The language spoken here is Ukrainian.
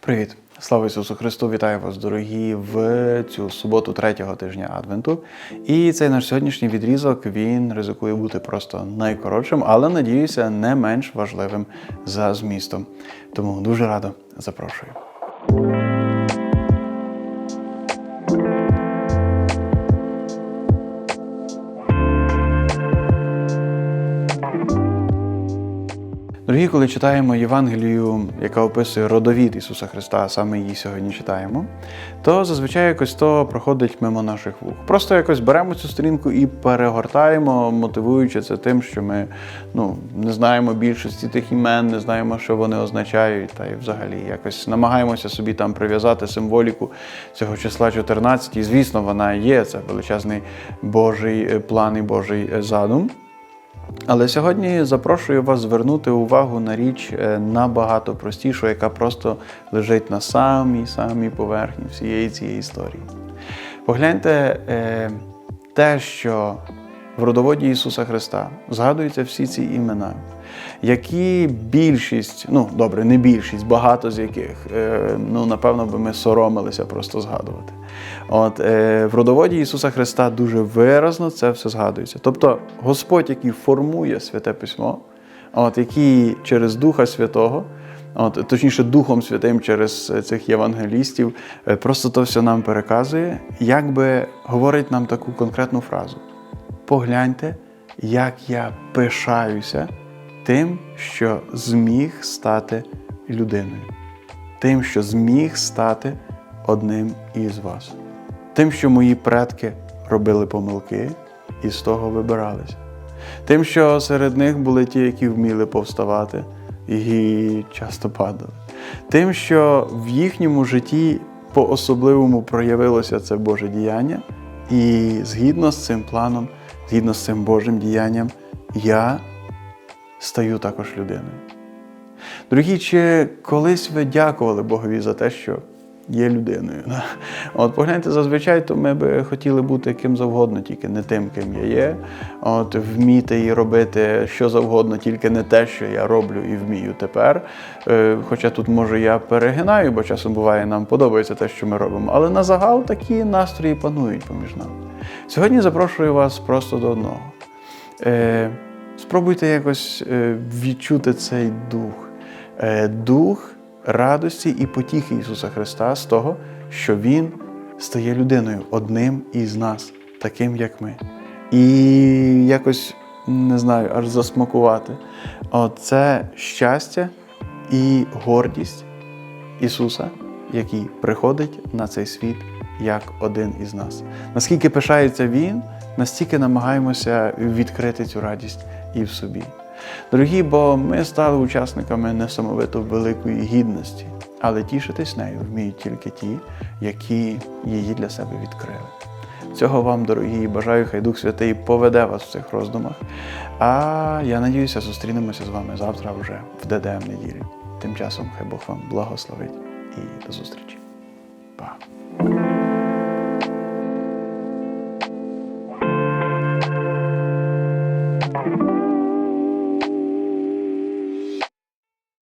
Привіт! Слава Ісусу Христу! Вітаю вас, дорогі, в цю суботу третього тижня Адвенту. І цей наш сьогоднішній відрізок він ризикує бути просто найкоротшим, але надіюся, не менш важливим за змістом. Тому дуже радо запрошую. Дорогі, коли читаємо Євангелію, яка описує родовід Ісуса Христа, саме її сьогодні читаємо, то зазвичай якось то проходить мимо наших вух. Просто якось беремо цю сторінку і перегортаємо, мотивуючи це тим, що ми ну, не знаємо більшості тих імен, не знаємо, що вони означають, та й взагалі якось намагаємося собі там прив'язати символіку цього числа 14. І звісно, вона є, це величезний Божий е, план і Божий е, задум. Але сьогодні запрошую вас звернути увагу на річ е, набагато простішу, яка просто лежить на самій самій поверхні всієї цієї історії. Погляньте е, те, що в родоводі Ісуса Христа згадуються всі ці імена, які більшість, ну добре, не більшість, багато з яких, е, ну напевно би ми соромилися просто згадувати. От е, в родоводі Ісуса Христа дуже виразно це все згадується. Тобто Господь, який формує святе письмо, от який через Духа Святого. От, точніше, Духом Святим через цих євангелістів е, просто то все нам переказує, якби говорить нам таку конкретну фразу. Погляньте, як я пишаюся тим, що зміг стати людиною, тим, що зміг стати одним із вас, тим, що мої предки робили помилки і з того вибиралися, тим, що серед них були ті, які вміли повставати і часто падали, тим, що в їхньому житті по-особливому проявилося це Боже діяння, і згідно з цим планом, згідно з цим Божим діянням, я стаю також людиною. Дорогі, чи колись ви дякували Богові за те, що є людиною? От погляньте, зазвичай, то ми би хотіли бути ким завгодно, тільки не тим, ким я є. От вміти і робити що завгодно, тільки не те, що я роблю і вмію тепер. Е, Хоча тут, може, я перегинаю, бо часом буває, нам подобається те, що ми робимо. Але на загал такі настрої панують поміж нами. Сьогодні запрошую вас просто до одного. Е, Спробуйте якось е, відчути цей дух, Е, дух радості і потіхи Ісуса Христа з того, що Він стає людиною, одним із нас, таким як ми. І якось не знаю, аж засмакувати. Оце щастя і гордість Ісуса, який приходить на цей світ як один із нас. Наскільки пишається Він, настільки намагаємося відкрити цю радість і в собі. Дорогі, бо ми стали учасниками несамовито великої гідності, але тішитись нею вміють тільки ті, які її для себе відкрили. Цього вам, дорогі, бажаю, хай Дух Святий поведе вас в цих роздумах. А я надіюся, зустрінемося з вами завтра вже в ДДМ неділі. Тим часом хай Бог вам благословить і до зустрічі. Па!